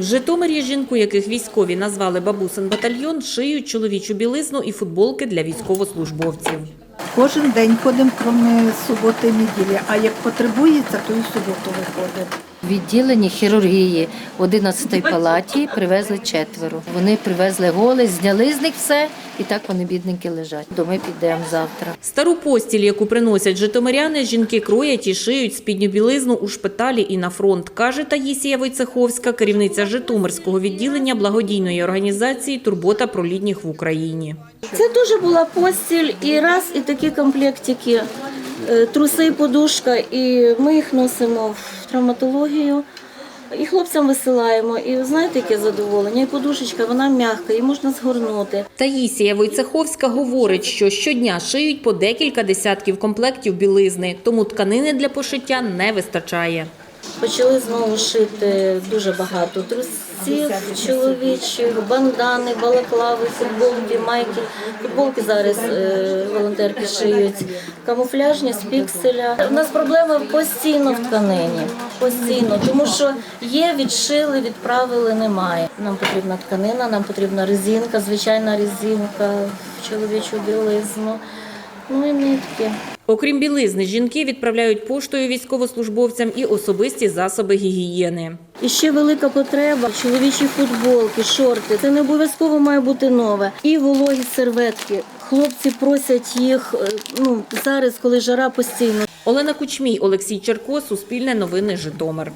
В Житомирі жінку, яких військові назвали бабусин батальйон, шиють чоловічу білизну і футболки для військовослужбовців. Кожен день ходимо, крім суботи і неділі. А як потребується, то і в суботу виходимо. В відділенні хірургії в 11 палаті привезли четверо. Вони привезли голе, зняли з них все, і так вони бідненькі лежать. То ми підемо завтра. Стару постіль, яку приносять житомиряни, жінки кроять і шиють спідню білизну у шпиталі і на фронт, каже Таїсія Войцеховська, керівниця Житомирського відділення благодійної організації Турбота про літніх в Україні. Це дуже була постіль і раз, і такі комплектики, е, труси подушка, і ми їх носимо в травматологію. І хлопцям висилаємо, і знаєте, яке задоволення, і подушечка, вона м'яка, її можна згорнути. Таїсія Войцеховська говорить, що щодня шиють по декілька десятків комплектів білизни, тому тканини для пошиття не вистачає. Почали знову шити дуже багато трусів чоловічих, бандани, балаклави, футболки, майки. Футболки зараз е, волонтерки шиють, камуфляжні з пікселя. У нас проблема постійно в тканині, постійно, тому що є, відшили, відправили, немає. Нам потрібна тканина, нам потрібна резинка, звичайна резинка, чоловічу білизну. Ну і нитки. Окрім білизни, жінки відправляють поштою військовослужбовцям і особисті засоби гігієни. І ще велика потреба чоловічі футболки, шорти. Це не обов'язково має бути нове. І вологі серветки. Хлопці просять їх е, ну зараз, коли жара постійно. Олена Кучмій, Олексій Черко, Суспільне новини, Житомир.